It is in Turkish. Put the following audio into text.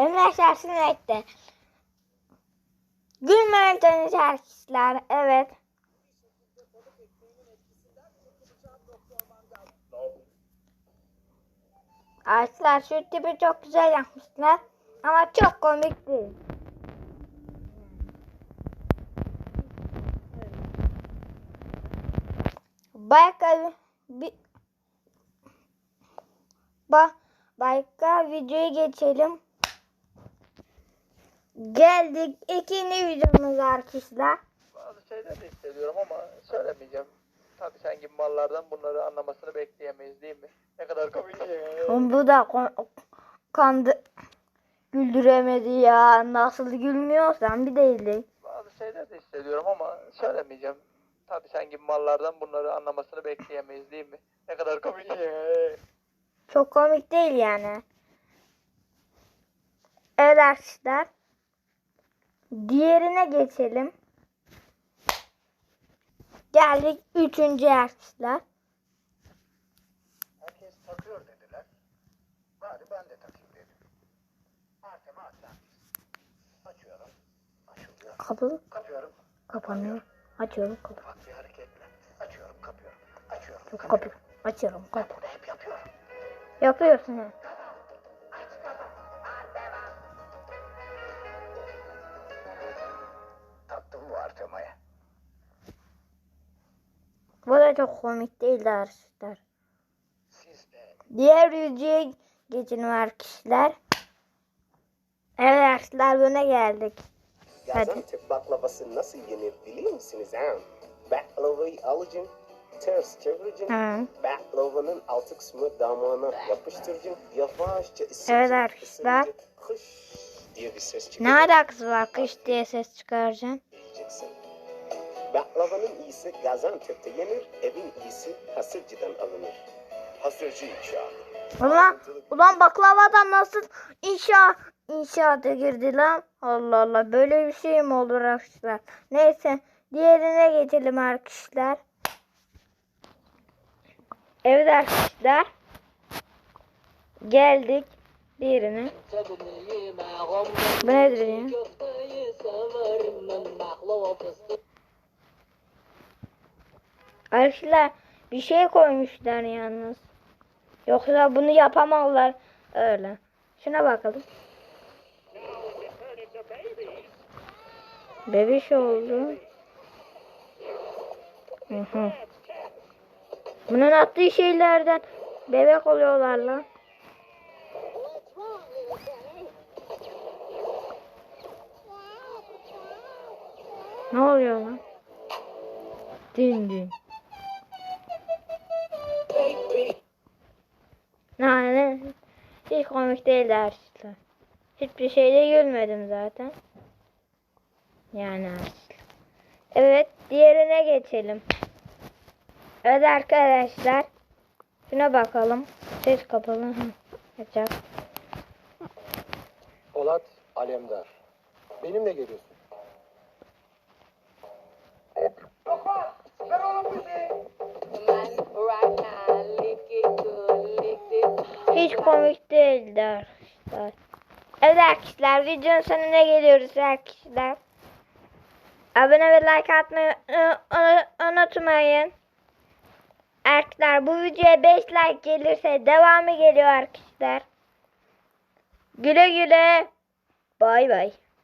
Emre Şarkı'nı etti. Gülmeyen tanış arkadaşlar. Evet. Arkadaşlar şu tipi çok güzel yapmışlar. Ama çok komik değil. Başka bir ba başka videoya geçelim. Geldik ikinci videomuza arkadaşlar. Bazı şeyler de hissediyorum ama söylemeyeceğim. Tabii sen gibi mallardan bunları anlamasını bekleyemeyiz değil mi? Ne kadar komik. Oğlum Bu da kon- kandı güldüremedi ya. Nasıl gülmüyorsan bir değildi. Bazı şeyler de hissediyorum ama söylemeyeceğim. Tabii sen gibi mallardan bunları anlamasını bekleyemeyiz değil mi? Ne kadar komik. Çok komik değil yani. Evet arkadaşlar. Diğerine geçelim. Geldik üçüncü arkadaşlar. Herkes takıyor dediler. Bari ben de takayım dedim. Artema Atlantis. Açıyorum. Açılıyor. Kapı Kapıyorum. kapanıyor. Açıyorum kapı. Ufak bir hareketle. Açıyorum kapıyorum. Açıyorum Kapı. Açıyorum kapı. Bunu hep yapıyorum. Yapıyorsun ha. Bu da çok komik arkadaşlar. Siz de Diğer videoya geçelim arkadaşlar. Evet arkadaşlar buna geldik. Gaziantep baklavası nasıl yenir biliyor musunuz ha? Baklavayı alacaksın, ters çevireceksin. Baklavanın altı kısmı damağına yapıştıracaksın. Yavaşça ısıracaksın. Evet arkadaşlar. Kış diye bir ses Ne çıkacak. alakası var kış diye ses çıkaracaksın? Yiyeceksin. Baklavanın iyisi Gaziantep'te yenir, evin iyisi Hasırcı'dan alınır. Hasırcı inşaat. Ulan, ulan baklavadan nasıl inşa inşaata girdi lan? Allah Allah böyle bir şey mi olur arkadaşlar? Neyse diğerine geçelim arkadaşlar. Evet arkadaşlar. Geldik diğerine. Bu nedir ya? Arkadaşlar bir şey koymuşlar yalnız. Yoksa bunu yapamazlar öyle. Şuna bakalım. Bebiş oldu. Hı hı. Bunun attığı şeylerden bebek oluyorlar lan. Ne oluyor lan? Din din. Hiç komik değildi arkadaşlar. Hiçbir şeyde gülmedim zaten. Yani arkadaşlar. Evet diğerine geçelim. Evet arkadaşlar. Şuna bakalım. Ses kapalı. Açak. Polat Alemdar. Benimle geliyorsun. Hiç komik değildi arkadaşlar. Evet arkadaşlar videonun sonuna geliyoruz arkadaşlar. Abone ve like atmayı unutmayın. Arkadaşlar bu videoya 5 like gelirse devamı geliyor arkadaşlar. Güle güle. Bay bay.